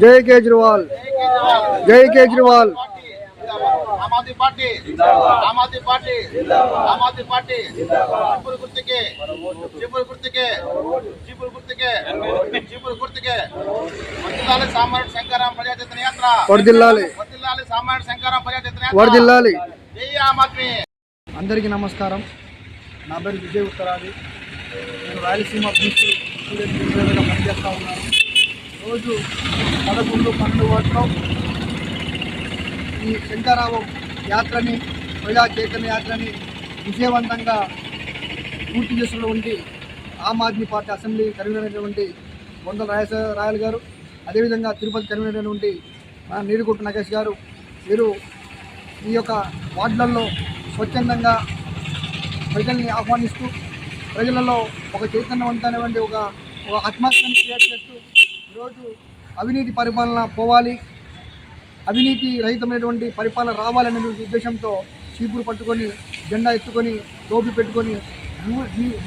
Jai Kejriwal. Jai Kejriwal. Aam Aadmi Party Aam Aadmi Party Aam Aadmi Party చీపురు గుర్తుకే చీపురు గుర్తుకే చీపురు గుర్తుకే చీపురు గుర్తుకే వర్దిల్లాలి సామాన్యుడు శంకరాం ప్రజాచైతన్య యాత్ర వర్దిల్లాలి వర్దిల్లాలి సామాన్యుడు శంకరాం ప్రజాచైతన్య యాత్ర వర్దిల్లాలి జై ఆమ్ ఆద్మీ అందరికీ నమస్కారం. నా పేరు విజయ్ ఉత్తరాది. నేను రాయలసీమ బీచ్ స్టూడెంట్ యూనియన్గా ఉన్నాను. రోజు పదకొండు పన్నెండు వాటిలో ఈ శంకరావం యాత్రని ప్రజా చైతన్య యాత్రని విజయవంతంగా పూర్తి చేసినటువంటి Aam Aadmi Party assembly convener అయినటువంటి బొందల రాయస రాయల్ గారు అదేవిధంగా తిరుపతి కన్వీనర్ అయినటువంటి మన నీరుకొట్టు నగేష్ గారు వీరు ఈ యొక్క వార్డులలో స్వచ్ఛందంగా ప్రజల్ని ఆహ్వానిస్తూ ప్రజలలో ఒక చైతన్యవంతమైనటువంటి ఒక ఒక ఆత్మహత్యను క్రియేట్ చేస్తూ ఈరోజు అవినీతి పరిపాలన పోవాలి. అవినీతి రహితమైనటువంటి పరిపాలన రావాలనే ఉద్దేశంతో చీపురు పట్టుకొని జెండా ఎత్తుకొని టోపీ పెట్టుకొని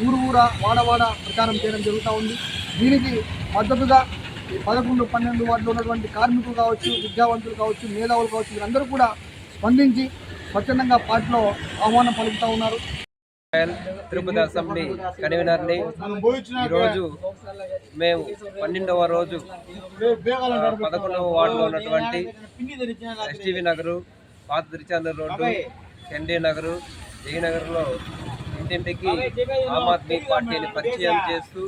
ఊరు ఊర వాడవాడ ప్రచారం చేయడం జరుగుతూ ఉంది. దీనికి మద్దతుగా పదకొండు పన్నెండు వాటిలో ఉన్నటువంటి కార్మికులు కావచ్చు విద్యావంతులు కావచ్చు మేధావులు కావచ్చు వీరందరూ కూడా స్పందించి స్వచ్ఛందంగా పార్టీలో ఆహ్వానం పలుకుతూ ఉన్నారు. తిరుపతి అసెంబ్లీ కన్వీనర్ని ఈరోజు మేము పన్నెండవ రోజు పదకొండవ వార్డులో ఉన్నటువంటి ఎస్టీవీ నగరు పాత తిరుచాందూరు రోడ్డు ఎన్డీ నగరు జయనగర్లో ఇంటింటికి ఆమ్ ఆద్మీ పార్టీని పరిచయం చేస్తూ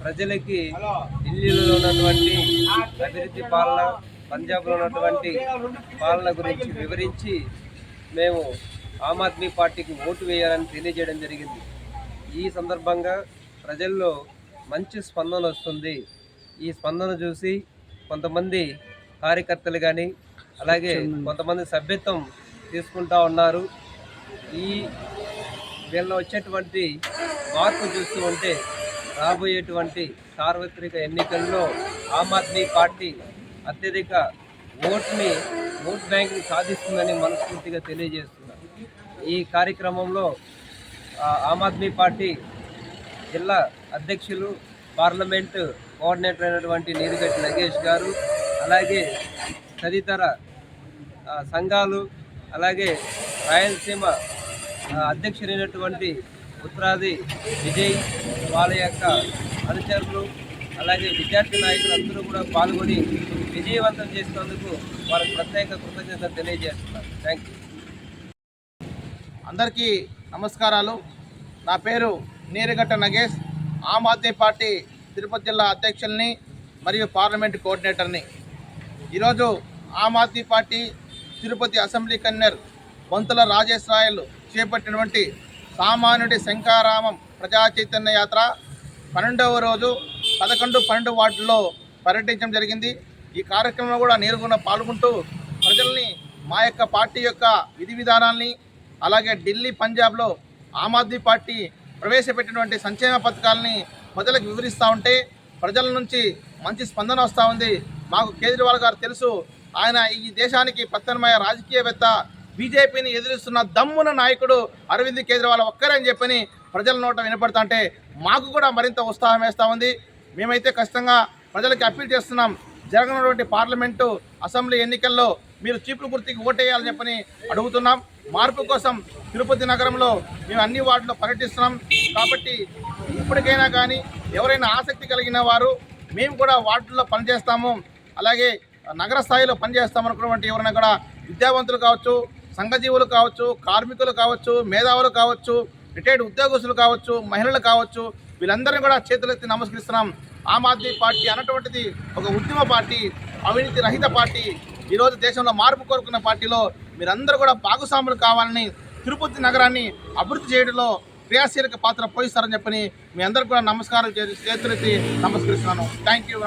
ప్రజలకి ఢిల్లీలో ఉన్నటువంటి అభివృద్ధి పాలన పంజాబ్లో ఉన్నటువంటి పాలన గురించి వివరించి మేము ఆమ్ ఆద్మీ పార్టీకి ఓటు వేయాలని తెలియజేయడం జరిగింది. ఈ సందర్భంగా ప్రజల్లో మంచి స్పందన వస్తుంది. ఈ స్పందన చూసి కొంతమంది కార్యకర్తలు కానీ అలాగే కొంతమంది సభ్యత్వం తీసుకుంటా ఉన్నారు. ఈ వీళ్ళ వచ్చేటువంటి మార్పు చూస్తూ ఉంటే రాబోయేటువంటి సార్వత్రిక ఎన్నికల్లో ఆమ్ ఆద్మీ పార్టీ అత్యధిక ఓటుని ఓట్ బ్యాంక్ని సాధిస్తుందని మనస్ఫూర్తిగా తెలియజేస్తుంది ఈ కార్యక్రమంలో ఆమ్ ఆద్మీ పార్టీ జిల్లా అధ్యక్షులు పార్లమెంట్ కోఆర్డినేటర్ అయినటువంటి నీరుగట్టి నగేష్ గారు అలాగే తదితర సంఘాలు అలాగే రాయలసీమ ఆ, అధ్యక్షుడైనటువంటి ఉత్తరాది విజయ్ వాళ్ళ యొక్క అనుచరులు అలాగే విద్యార్థి నాయకులు అందరూ కూడా పాల్గొని విజయవంతం చేసినందుకు వారికి ప్రత్యేక కృతజ్ఞతలు తెలియజేస్తున్నారు. థ్యాంక్ యూ అందరికీ నమస్కారాలు. నా పేరు నీరగట్ట నగేష్. ఆమ్ ఆద్మీ పార్టీ తిరుపతి జిల్లా అధ్యక్షుల్ని మరియు పార్లమెంట్ కోఆర్డినేటర్ని. ఈరోజు Aam Aadmi Party Tirupati assembly convener Bonthula Rajesh Rayalu చేపట్టినటువంటి సామాన్యుడి శంకారామం ప్రజా చైతన్య యాత్ర పన్నెండవ రోజు పదకొండు పన్నెండు వార్డుల్లో పర్యటించడం జరిగింది. ఈ కార్యక్రమంలో కూడా నేరుగా పాల్గొంటూ ప్రజల్ని మా యొక్క పార్టీ యొక్క విధి విధానాల్ని అలాగే ఢిల్లీ పంజాబ్లో ఆమ్ ఆద్మీ పార్టీ ప్రవేశపెట్టినటువంటి సంక్షేమ పథకాలని ప్రజలకు వివరిస్తూ ఉంటే ప్రజల నుంచి మంచి స్పందన వస్తూ ఉంది. మాకు కేజ్రీవాల్ గారు తెలుసు ఆయన ఈ దేశానికి ప్రత్యామ్నాయ రాజకీయవేత్త బీజేపీని ఎదిరిస్తున్న దమ్మున నాయకుడు అరవింద్ కేజ్రీవాల్ ఒక్కరే అని చెప్పని ప్రజల నోట వినపడుతుంటే మాకు కూడా మరింత ఉత్సాహం వేస్తూ ఉంది. మేమైతే ఖచ్చితంగా ప్రజలకి అప్పీల్ చేస్తున్నాం. జరగనటువంటి పార్లమెంటు అసెంబ్లీ ఎన్నికల్లో మీరు చీపులు గుర్తికి ఓటేయాలని చెప్పని అడుగుతున్నాం. మార్పు కోసం తిరుపతి నగరంలో మేము అన్ని వార్డులో పర్యటిస్తున్నాం. కాబట్టి ఇప్పటికైనా కానీ ఎవరైనా ఆసక్తి కలిగిన వారు మేము కూడా వార్డుల్లో పనిచేస్తాము. అలాగే నగర స్థాయిలో పనిచేస్తాం అనుకున్నటువంటి ఎవరైనా కూడా విద్యావంతులు కావచ్చు సంఘజీవులు కావచ్చు కార్మికులు కావచ్చు మేధావులు కావచ్చు రిటైర్డ్ ఉద్యోగస్తులు కావచ్చు మహిళలు కావచ్చు వీళ్ళందరినీ కూడా చేతులెత్తి నమస్కరిస్తున్నాం. ఆమ్ ఆద్మీ పార్టీ అన్నటువంటిది ఒక ఉద్యమ పార్టీ అవినీతి రహిత పార్టీ. ఈరోజు దేశంలో మార్పు కోరుకున్న పార్టీలో మీరందరూ కూడా భాగస్వాములు కావాలని తిరుపతి నగరాన్ని అభివృద్ధి చేయడంలో క్రియాశీలక పాత్ర పోయిస్తారని చెప్పని మీ అందరికీ కూడా నమస్కారం చేసి చేతులెత్తి నమస్కరిస్తున్నాను. Thank you